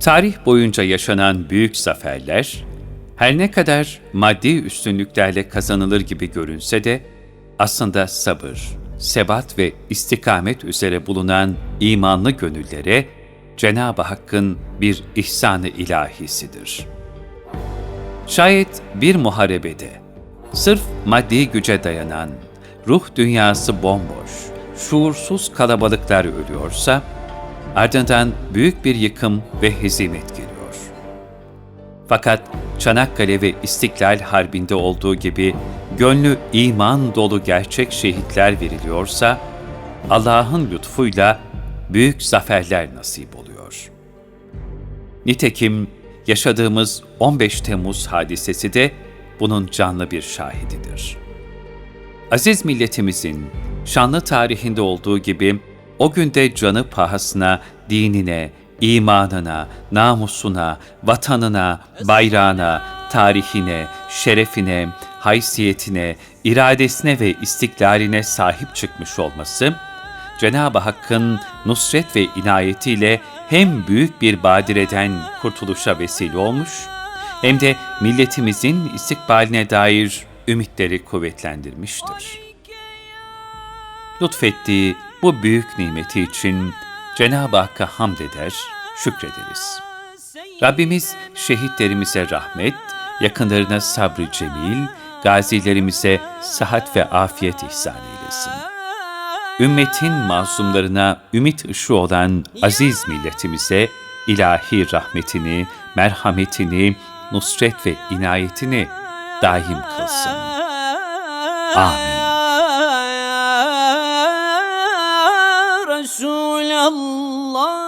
Tarih boyunca yaşanan büyük zaferler, her ne kadar maddi üstünlüklerle kazanılır gibi görünse de, aslında sabır, sebat ve istikamet üzere bulunan imanlı gönüllere Cenab-ı Hakk'ın bir ihsan-ı ilahisidir. Şayet bir muharebede, sırf maddi güce dayanan, ruh dünyası bomboş, şuursuz kalabalıklar ölüyorsa, ardından büyük bir yıkım ve hezimet geliyor. Fakat Çanakkale ve İstiklal Harbi'nde olduğu gibi gönlü iman dolu gerçek şehitler veriliyorsa, Allah'ın lütfuyla büyük zaferler nasip oluyor. Nitekim yaşadığımız 15 Temmuz hadisesi de bunun canlı bir şahididir. Aziz milletimizin şanlı tarihinde olduğu gibi o günde canı pahasına dinine, imanına, namusuna, vatanına, bayrağına, tarihine, şerefine, haysiyetine, iradesine ve istiklaline sahip çıkmış olması, Cenab-ı Hakk'ın nusret ve inayetiyle hem büyük bir badireden kurtuluşa vesile olmuş, hem de milletimizin istikbaline dair ümitleri kuvvetlendirmiştir. Lütfettiği bu büyük nimeti için Cenab-ı Hakk'a hamd eder, şükrederiz. Rabbimiz şehitlerimize rahmet, yakınlarına sabrı cemil, gazilerimize sıhhat ve afiyet ihsan eylesin. Ümmetin masumlarına ümit ışığı olan aziz milletimize ilahi rahmetini, merhametini, nusret ve inayetini daim kılsın. Amin. Allah.